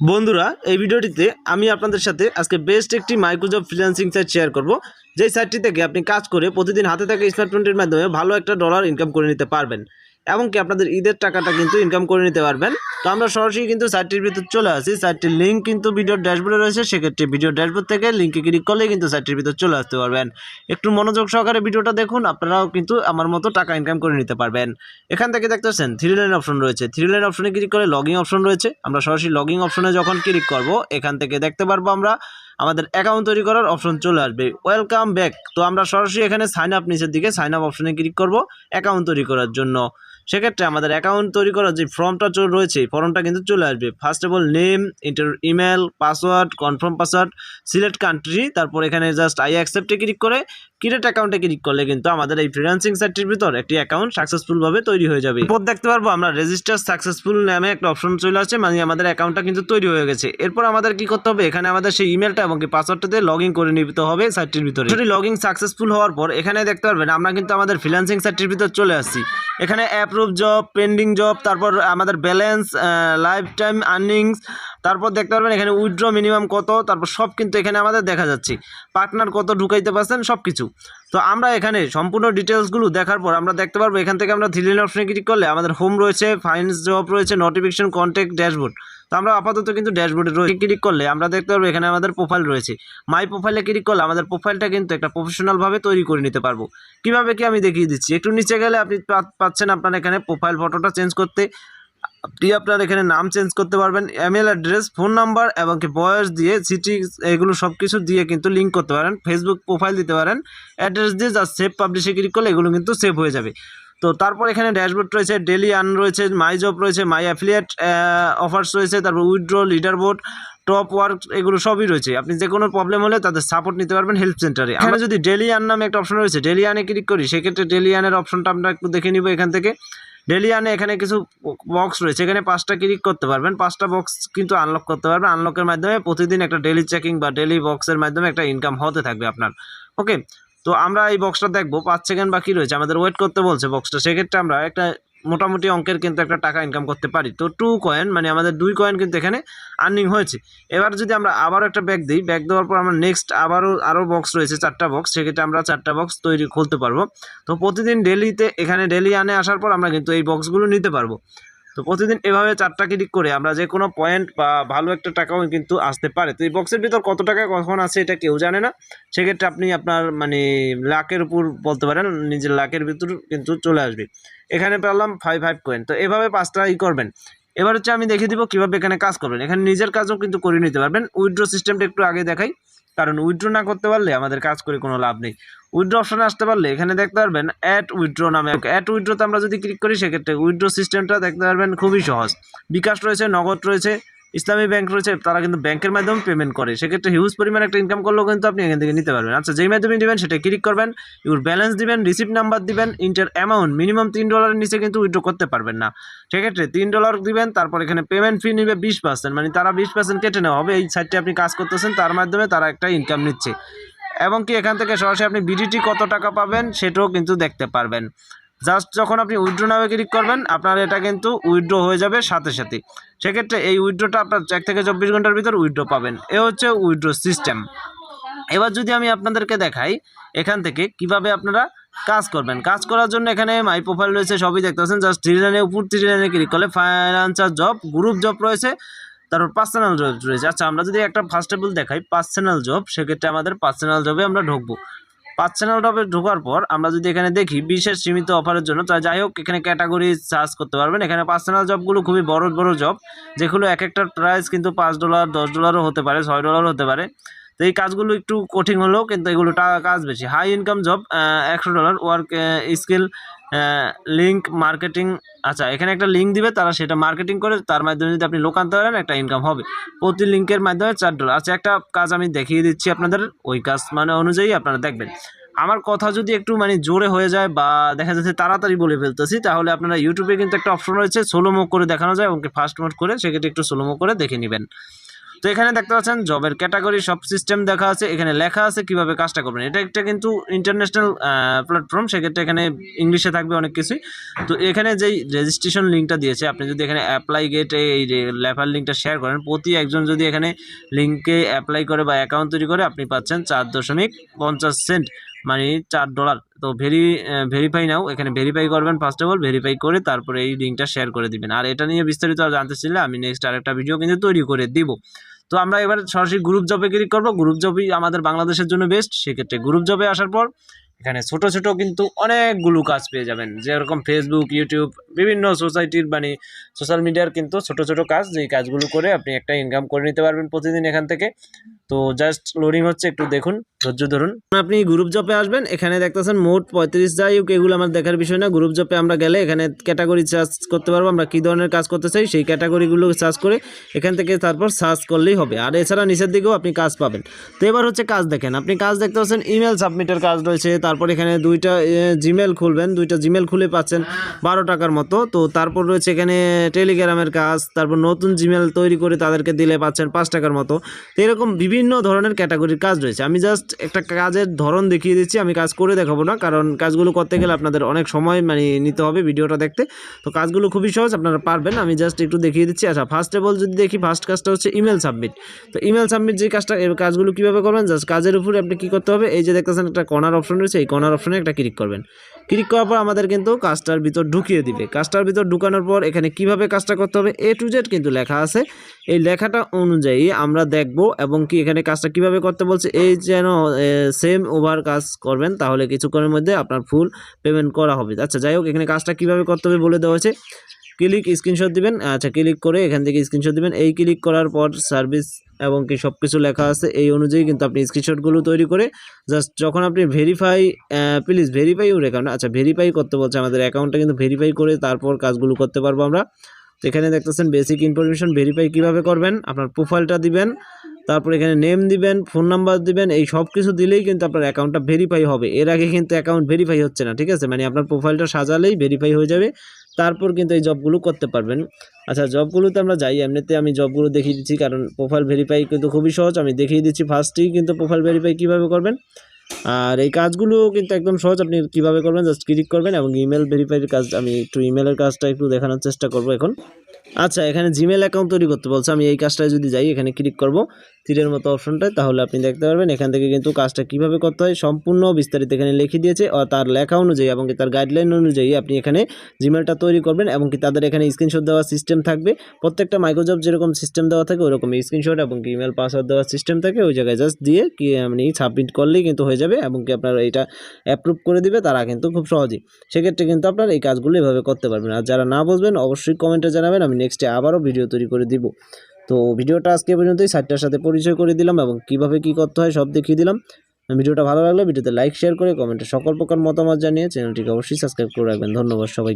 বন্ধুরা, এই ভিডিওটিতে আমি আপনাদের সাথে আজকে বেস্ট একটি মাইক্রোজব ফ্রিল্যান্সিং সাইট শেয়ার করব। যেই সাইটটি থেকে আপনি কাজ করে প্রতিদিন হাতে থাকা স্মার্টফোনটির মাধ্যমে ভালো একটা ডলার ইনকাম করে নিতে পারবেন। এমনকি আপনাদের ঈদের টাকাটা কিন্তু ইনকাম করে নিতে পারবেন। তো আমরা সরাসরি কিন্তু সাইটটির ভিতর চলে আসি। সাইটটির লিঙ্ক কিন্তু ভিডিওর ড্যাশবোর্ডে রয়েছে। সেক্ষেত্রে ভিডিও ড্যাশবোর্ড থেকে লিঙ্কে ক্লিক করলে কিন্তু সাইটটির ভিতর চলে আসতে পারবেন। একটু মনোযোগ সহকারে ভিডিওটা দেখুন, আপনারাও কিন্তু আমার মতো টাকা ইনকাম করে নিতে পারবেন। এখান থেকে দেখতে পাচ্ছেন থ্রি লাইন অপশন রয়েছে। থ্রি লাইন অপশনে ক্লিক করে লগিং অপশন রয়েছে। আমরা সরাসরি লগিং অপশনে যখন ক্লিক করব, এখান থেকে দেখতে পারব আমরা আমাদের অ্যাকাউন্ট তৈরি করার অপশন চলে আসবে। ওয়েলকাম ব্যাক তো আমরা সরাসরি এখানে সাইন আপ নিচের দিকে সাইন আপ অপশনে ক্লিক করব অ্যাকাউন্ট তৈরি করার জন্য। সেক্ষেত্রে আমাদের অ্যাকাউন্ট তৈরি করার যে ফর্মটা চল- রয়েছে, এই ফর্মটা কিন্তু চলে আসবে। First of all name enter email password confirm password select country তারপর এখানে জাস্ট আই অ্যাকসেপ্টে ক্লিক করে ক্রিয়েট অ্যাকাউন্টে ক্লিক করলে কিন্তু আমাদের এই ফ্রিল্যান্সিং সাইটটির ভিতর একটি অ্যাকাউন্ট সাকসেসফুলভাবে তৈরি হয়ে যাবে। এরপর দেখতে পারব আমরা রেজিস্টার সাকসেসফুল নামে একটা অপশন চলে আসছে মানে আমাদের অ্যাকাউন্টটা কিন্তু তৈরি হয়ে গেছে। এরপর আমাদের কি করতে হবে? এখানে আমাদের সেই ইমেলটা এবং কি পাসওয়ার্ডটা দিয়ে করে নিতে হবে সাইটটির ভিতরে। যদি লগ সাকসেসফুল হওয়ার পর এখানে দেখতে পারবেন আমরা কিন্তু আমাদের ফ্রিল্যান্সিং সাইটটির ভিতর চলে আসছি। এখানে অ্যাপ্রুভ জব পেন্ডিং জব তারপর আমাদের ব্যালেন্স লাইফ টাইম আর্নিংস তারপর দেখতে পারবেন এখানে উইথড্র মিনিমাম কত, তারপর সব কিন্তু এখানে আমাদের দেখা যাচ্ছে। পার্টনার কত ঢুকাইতে পারছেন, সব কিছু। তো আমরা এখানে সম্পূর্ণ ডিটেলসগুলো দেখার পর আমরা দেখতে পারব, এখান থেকে আমরা থ্রি লাইন অপশনে ক্লিক করলে আমাদের হোম রয়েছে ফাইন্যান্স জব রয়েছে নোটিফিকেশন কন্ট্যাক্ট ড্যাশবোর্ড তো আমরা আপাতত কিন্তু ড্যাশবোর্ডে রয়েছে ক্লিক করলে আমরা দেখতে পারব এখানে আমাদের প্রোফাইল রয়েছে। মাই প্রোফাইলে ক্লিক করলে আমাদের প্রোফাইলটা কিন্তু একটা প্রফেশনালভাবে তৈরি করে নিতে পারব। কীভাবে কি আমি দেখিয়ে দিচ্ছি? একটু নিচে গেলে আপনি পাচ্ছেন আপনার এখানে প্রোফাইল ফটোটা চেঞ্জ করতে। আপনি আপনার এখানে নাম চেঞ্জ করতে পারবেন ইমেল অ্যাড্রেস ফোন নাম্বার এবং কি বয়স দিয়ে সিটি এগুলো সব কিছু দিয়ে কিন্তু লিঙ্ক করতে পারেন ফেসবুক প্রোফাইল দিতে পারেন অ্যাড্রেস দিয়ে জাস্ট সেভ পাবলিশে ক্লিক করলে এগুলো কিন্তু সেভ হয়ে যাবে। তো তারপর এখানে ড্যাশবোর্ড রয়েছে ডেলি আর্ন রয়েছে মাই জব রয়েছে মাই অ্যাফিলিয়েট অফার্স রয়েছে তারপর withdraw leaderboard top work এগুলো সবই রয়েছে। আপনি যে কোনো প্রবলেম হলে তাদের সাপোর্ট নিতে পারবেন হেল্প সেন্টারে আমরা যদি ডেলি আর্ন নামে একটা অপশন রয়েছে ডেলি আর্নে ক্লিক করি সেক্ষেত্রে ডেলি আর্নের অপশনটা আমরা একটু দেখে নিব এখান থেকে। ডেলি আনে এখানে কিছু বক্স রয়েছে। এখানে পাঁচটা ক্লিক করতে পারবেন। পাঁচটা বক্স কিন্তু আনলক করতে পারবেন। আনলকের মাধ্যমে প্রতিদিন একটা ডেলি চেকিং বা ডেলি বক্সের মাধ্যমে একটা ইনকাম হতে থাকবে আপনার। ওকে তো আমরা এই বক্সটা দেখব। পাঁচ সেকেন্ড বা কী রয়েছে। আমাদের ওয়েট করতে বলছে বক্সটা সেক্ষেত্রে আমরা একটা মোটামুটি অঙ্কের কিন্তু একটা টাকা ইনকাম করতে পারি। তো টু কয়েন মানে আমাদের দুই কয়েন কিন্তু এখানে আর্নিং হয়েছে। এবার যদি আমরা আবারও একটা ব্যাগ দিই ব্যাগ দেওয়ার পর আমরা নেক্সট আবারও আরও বক্স রয়েছে, চারটা বক্স সেক্ষেত্রে আমরা চারটা বক্স তৈরি খুলতে পারব। তো প্রতিদিন ডেলিতে এখানে ডেলি আনে আসার পর আমরা কিন্তু এই বক্সগুলো নিতে পারব। তো প্রতিদিন এভাবে চারটা ক্লিক করে আমরা যে কোনো পয়েন্ট বা ভালো একটা টাকাও কিন্তু আসতে পারে। তো এই বক্সের ভিতর কত টাকা কখন আছে এটা কেউ জানে না। সেক্ষেত্রে আপনি আপনার মানে লাখের উপর বলতে পারেন, নিজের লাখের ভিতর কিন্তু চলে আসবে। এখানে পেলাম ফাইভ ফাইভ কয়েন তো এভাবে পাঁচটা ই করবেন। এবার হচ্ছে আমি দেখিয়ে দিব কীভাবে এখানে কাজ করবেন। এখানে নিজের কাজও কিন্তু করে নিতে পারবেন। উইড্রো সিস্টেমটা একটু আগে দেখাই। কারণ উইথড্র না করতে পারলে আমাদের কাজ করে কোনো লাভ নেই। উইথড্র অপশনে আসতে পারলে এখানে দেখতে পারবেন অ্যাট উইথড্র নামে অ্যাট উইথড্রতে আমরা যদি ক্লিক করি, সেক্ষেত্রে উইথড্র সিস্টেমটা দেখতে পারবেন খুবই সহজ। বিকাশ রয়েছে, নগদ রয়েছে ইসলামী ব্যাংক রয়েছে, তারা কিন্তু ব্যাংকের মাধ্যমে পেমেন্ট করে। সেক্ষেত্রে হিউজ পরিমাণ একটা ইনকাম করলেও কিন্তু আপনি এখান থেকে নিতে পারবেন। আচ্ছা যেই মাধ্যমে নেবেন সেটা ক্লিক করবেন ইউর ব্যালেন্স দিবেন রিসিপ্ট নাম্বার দিবেন ইন্টার অ্যামাউন্ট মিনিমাম তিন ডলারের নিচে কিন্তু উইথড্র করতে পারবেন না। সেক্ষেত্রে তিন ডলার দিবেন, তারপর এখানে পেমেন্ট ফি নেবে বিশ পার্সেন্ট মানে তারা বিশ পার্সেন্ট কেটে নেওয়া হবে। এই সাইটে আপনি কাজ করতেছেন, তার মাধ্যমে তারা একটা ইনকাম নিচ্ছে। এবং কি এখান থেকে সরাসরি আপনি বিডিটি কত টাকা পাবেন, সেটাও কিন্তু দেখতে পারবেন। জাস্ট যখন আপনি উইড্রো নামে ক্লিক করবেন, আপনার এটা কিন্তু উইথড্র হয়ে যাবে সাথে সাথে। সেক্ষেত্রে এই উইথড্রটা আপনার এক থেকে চব্বিশ ঘণ্টার ভিতর উইড্রো পাবেন। এ হচ্ছে উইড্রো সিস্টেম এবার যদি আমি আপনাদেরকে দেখাই, এখান থেকে কীভাবে আপনারা কাজ করবেন। কাজ করার জন্য এখানে মাই প্রোফাইল রয়েছে, সবই দেখতে পাচ্ছেন জাস্ট থ্রি লাইনের উপর থ্রি লাইনে ক্লিক করলে ফাইন্যান্সার জব গ্রুপ জব রয়েছে, তারপর পার্সোনাল জব রয়েছে। আচ্ছা আমরা যদি একটা ফার্স্ট টেবল দেখাই পার্সোনাল জব সেক্ষেত্রে আমাদের পার্সোনাল জবে আমরা ঢুকবো। পার্সোনাল টপে ঢোকার পর আমরা যদি এখানে দেখি বিশেষ সীমিত অফারের জন্য, তা যাই হোক, এখানে ক্যাটাগরি চার্জ করতে পারবেন। এখানে পাঁচ চ্যানেল জবগুলো খুবই বড় বড় জব যেগুলো এক একটার প্রাইস কিন্তু পাঁচ ডলার দশ ডলারও হতে পারে, ছয় ডলারও হতে পারে। তো এই কাজগুলো একটু কঠিন হলেও কিন্তু এগুলো টাকা কাজ বেশি। হাই ইনকাম জব একশো dollar work skill link marketing আচ্ছা এখানে একটা লিঙ্ক দিবে, তারা সেটা মার্কেটিং করে, তার মাধ্যমে যদি আপনি লোক আনতে পারেন একটা ইনকাম হবে। প্রতি লিঙ্কের মাধ্যমে চার ডলার আচ্ছা একটা কাজ আমি দেখিয়ে দিচ্ছি আপনাদের, ওই কাজ মানে অনুযায়ী আপনারা দেখবেন। আমার কথা যদি একটু মানে জোরে হয়ে যায় বা দেখা যাচ্ছে তাড়াতাড়ি বলে ফেলতেছি, তাহলে আপনারা ইউটিউবে কিন্তু একটা অপশন রয়েছে সোলো মুখ করে দেখানো যায় এবং ফাস্ট মোড করে, সেক্ষেত্রে একটু সোলো মুখ করে দেখে নেবেন। তো এখানে দেখতে পাচ্ছেন জবের ক্যাটাগরি সব সিস্টেম দেখা আছে। এখানে লেখা আছে কীভাবে কাজটা করবেন। এটা একটা কিন্তু ইন্টারন্যাশনাল প্ল্যাটফর্ম সেক্ষেত্রে এখানে ইংলিশে থাকবে অনেক কিছুই। তো এখানে যেই রেজিস্ট্রেশন লিঙ্কটা দিয়েছে, আপনি যদি এখানে অ্যাপ্লাই গেট এই লেফার লিঙ্কটা শেয়ার করেন, প্রতি একজন যদি এখানে লিঙ্কে অ্যাপ্লাই করে বা অ্যাকাউন্ট তৈরি করে, আপনি পাচ্ছেন চার দশমিক পঞ্চাশ সেন্ট মানে চার ডলার তো ভেরি ভেরিফাই নাও। এখানে ভেরিফাই করবেন ফার্স্ট অফ অল ভেরিফাই করে তারপরে এই লিঙ্কটা শেয়ার করে দিবেন। আর এটা নিয়ে বিস্তারিত আর জানতে চাইলে আমি নেক্সট আরেকটা ভিডিও কিন্তু তৈরি করে দিব। তো আমরা এবার সরাসরি গ্রুপ জবে ক্লিক করব। গ্রুপ জবই আমাদের বাংলাদেশের জন্য বেস্ট সেক্ষেত্রে গ্রুপ জবে আসার পর এখানে ছোট ছোট কিন্তু অনেকগুলো কাজ পেয়ে যাবেন। যেরকম ফেসবুক ইউটিউব বিভিন্ন সোসাইটির মানে সোশ্যাল মিডিয়ার কিন্তু ছোট ছোট কাজ যেই কাজগুলো করে আপনি একটা ইনকাম করে নিতে পারবেন প্রতিদিন এখান থেকে। তো জাস্ট লোডিং হচ্ছে, একটু দেখুন, ধৈর্য ধরুন। আপনি গ্রুপ জবে আসবেন, এখানে দেখতেছেন মোট পঁয়ত্রিশ যাই এগুলো আমার দেখার বিষয় না। গ্রুপ জবে আমরা গেলে এখানে ক্যাটাগরি চার্জ করতে পারব, আমরা কী ধরনের কাজ করতে চাই, সেই ক্যাটাগরিগুলো সার্চ করে এখান থেকে তারপর সার্চ করলেই হবে। আর এছাড়া নিচের দিকেও আপনি কাজ পাবেন। তো এবার হচ্ছে কাজ দেখেন। আপনি কাজ দেখতে পাচ্ছেন ইমেল সাবমিটের কাজ রয়েছে তারপর এখানে দুইটা জিমেল খুলবেন, দুইটা জিমেল খুলে পাচ্ছেন বারো টাকার মতো। তো তারপর রয়েছে এখানে টেলিগ্রামের কাজ, তারপর নতুন জিমেল তৈরি করে তাদেরকে দিলে পাচ্ছেন পাঁচ টাকার মতো। তো এরকম বিভিন্ন ধরনের ক্যাটাগরির কাজ রয়েছে। আমি জাস্ট একটা কাজের ধরন দেখিয়ে দিচ্ছি, আমি কাজ করে দেখাবো না, কারণ কাজগুলো করতে গেলে আপনাদের অনেক সময় মানে নিতে হবে ভিডিওটা দেখতে। তো কাজগুলো খুবই সহজ, আপনারা পারবেন। আমি জাস্ট একটু দেখিয়ে দিচ্ছি। আচ্ছা ফার্স্ট অফ অল যদি দেখি ফার্স্ট কাজটা হচ্ছে ইমেল সাবমিট তো ইমেল সাবমিট যে কাজটা কাজগুলো কীভাবে করবেন? জাস্ট কাজের উপরে আপনি কী করতে হবে? এই যে দেখতেছেন একটা কর্নার অপশন রয়েছে এই কর্নার অপশনে একটা ক্লিক করবেন। ক্লিক করার পর আমাদের কিন্তু কাজটার ভিতর ঢুকিয়ে দিবে। কাজটার ভিতর ঢুকানোর পর এখানে কীভাবে কাজটা করতে হবে? এ টু জেড কিন্তু লেখা আছে। এই লেখাটা অনুযায়ী আমরা দেখব এবং কি এখানে কাজটা কীভাবে করতে বলছে। এই যেন সেম ওভার কাজ করবেন, তাহলে কিছুক্ষণের মধ্যে আপনার ফুল পেমেন্ট করা হবে। আচ্ছা যাই হোক, এখানে কাজটা কীভাবে করতে হবে বলে দেওয়া হয়েছে। ক্লিক স্ক্রিনশট দিবেন। আচ্ছা ক্লিক করে এখান থেকে স্ক্রিনশট দিবেন। এই ক্লিক করার পর সার্ভিস এবং কি সব কিছু লেখা আছে, এই অনুযায়ী কিন্তু আপনি স্ক্রিনশটগুলো তৈরি করে জাস্ট যখন আপনি verify please verify your account আচ্ছা ভেরিফাই করতে বলছে আমাদের অ্যাকাউন্টটা কিন্তু ভেরিফাই করে তারপর কাজগুলো করতে পারব আমরা। তো এখানে দেখতেছেন বেসিক ইনফরমেশন ভেরিফাই কীভাবে করবেন, আপনার প্রোফাইলটা দিবেন, তারপর এখানে নেম দিবেন ফোন নাম্বার দিবেন, এই সব কিছু দিলেই কিন্তু আপনার অ্যাকাউন্টটা ভেরিফাই হবে। এর আগে কিন্তু অ্যাকাউন্ট ভেরিফাই হচ্ছে না, ঠিক আছে? মানে আপনার প্রোফাইলটা সাজালেই ভেরিফাই হয়ে যাবে। তারপর কিন্তু এই জবগুলো করতে পারবেন। আচ্ছা জবগুলোতে আমরা যাই, এমনিতে আমি জবগুলো দেখিয়ে দিচ্ছি, কারণ প্রোফাইল ভেরিফাই কিন্তু খুবই সহজ। আমি দেখিয়ে দিচ্ছি ফার্স্টেই কিন্তু প্রোফাইল ভেরিফাই কীভাবে করবেন। আর এই কাজগুলো কিন্তু একদম সহজ। আপনি কীভাবে করবেন জাস্ট ক্লিক করবেন এবং ইমেল ভেরিফাইয়ের কাজ, আমি একটু ইমেলের কাজটা একটু দেখানোর চেষ্টা করব এখন। আচ্ছা এখানে জিমেল অ্যাকাউন্ট তৈরি করতে বলছে। আমি এই কাজটায় যদি যাই, এখানে ক্লিক করব। তীরের মতো অপশনটায় তাহলে আপনি দেখতে পারবেন, এখান থেকে কিন্তু কাজটা কীভাবে করতে হয়, সম্পূর্ণ বিস্তারিত এখানে লিখে দিয়েছে। তার লেখা অনুযায়ী এবং তার গাইডলাইন অনুযায়ী আপনি এখানে জিমেলটা তৈরি করবেন এবং কি তাদের এখানে স্ক্রিনশট দেওয়ার সিস্টেম থাকবে। প্রত্যেকটা মাইক্রোজব যেরকম সিস্টেম দেওয়া থাকে, ওরকম স্ক্রিনশট এবং কি ইমেল পাসওয়ার্ড দেওয়ার সিস্টেম থাকে, ওই জায়গায় জাস্ট দিয়ে কি আপনি সাবমিট করলেই কিন্তু হয়ে যাবে এবং কি আপনার এটা অ্যাপ্রুভ করে দিবে, তারা কিন্তু খুব সহজেই। সেক্ষেত্রে কিন্তু আপনার এই কাজগুলো এভাবে করতে পারবেন। আর যারা না বুঝবেন, অবশ্যই কমেন্টে জানাবেন। আমি নেক্সটে আবারও ভিডিও তৈরি করে দিব। তো ভিডিওটা আজকে পর্যন্তই সাইটটার সাথে পরিচয় করে দিলাম এবং কীভাবে কি করতে হয় সব দেখিয়ে দিলাম। ভিডিওটা ভালো লাগলে ভিডিওতে লাইক শেয়ার করে কমেন্টে সকল প্রকার মতামত জানিয়ে চ্যানেলটিকে অবশ্যই সাবস্ক্রাইব করে রাখবেন। ধন্যবাদ সবাই